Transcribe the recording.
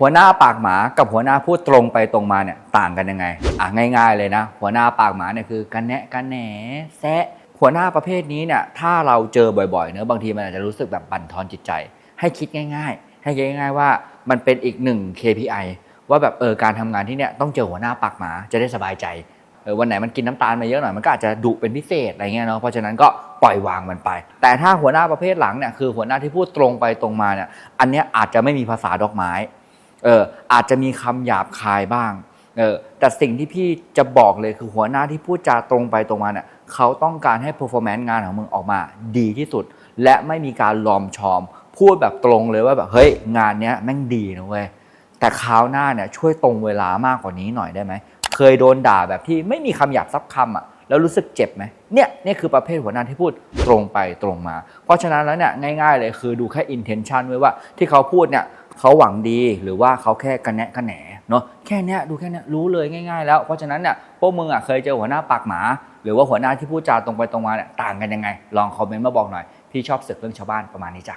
หัวหน้าปากหมากับหัวหน้าพูดตรงไปตรงมาเนี่ยต่างกันยังไง อะง่าย ๆ เลยนะ หัวหน้าปากหมาเนี่ยคือกันแนะกันแหนแซะหัวหน้าประเภทนี้เนี่ยถ้าเราเจอบ่อยๆเนอะบางทีมันอาจจะรู้สึกแบบบั่นทอนจิตใจ ให้คิดง่าย ๆ ให้คิดง่าย ๆ ว่ามันเป็นอีกหนึ่ง KPI ว่าแบบเออการทำงานที่เนี่ยต้องเจอหัวหน้าปากหมาจะได้สบายใจเออวันไหนมันกินน้ำตาลมาเยอะหน่อยมันก็อาจจะดุเป็นพิเศษอะไรเงี้ยเนาะเพราะฉะนั้นก็ปล่อยวางมันไป แต่ถ้าหัวหน้าประเภทหลังเนี่ยคือหัวหน้าที่พูดตรงไปตรงมาเนี่ยอันเนี้ยอาจจะไม่มีภาษาดอกไม้ เอออาจจะมีคำหยาบคายบ้างเออแต่สิ่งที่พี่จะบอกเลยคือหัวหน้าที่พูดจาตรงไปตรงมาเนี่ยเขาต้องการให้ performance งานของมึงออกมาดีที่สุด และไม่มีการลอมชอม พูดแบบตรงเลยว่าแบบเฮ้ยงานเนี้ยแม่งดีนะเว้ยแต่คราวหน้าเนี่ยช่วยตรงเวลามากกว่านี้หน่อยได้ไหมเคยโดนด่าแบบที่ไม่มีคำหยาบซับคำอะแล้วรู้สึกเจ็บไหมเนี่ยนี่คือประเภทหัวหน้าที่พูดตรงไปตรงมา เพราะฉะนั้นแล้วเนี่ยง่าย ๆ เลยคือดูแค่ intention ไว้ว่าที่เขาพูดเนี่ย เขาหวังดีหรือว่าเขาแค่กระแนะกระแหนเนาะแค่เนี้ยดูแค่เนี้ยรู้เลยง่าย ๆ แล้วเพราะฉะนั้นเนี่ยพวกมึงอะเคยเจอหัวหน้าปากหมา หรือว่าหัวหน้าที่พูดจาตรงไปตรงมาเนี่ยต่างกันยังไง ลองคอมเมนต์มาบอกหน่อยพี่ชอบศึกเรื่องชาวบ้านประมาณนี้จ้ะ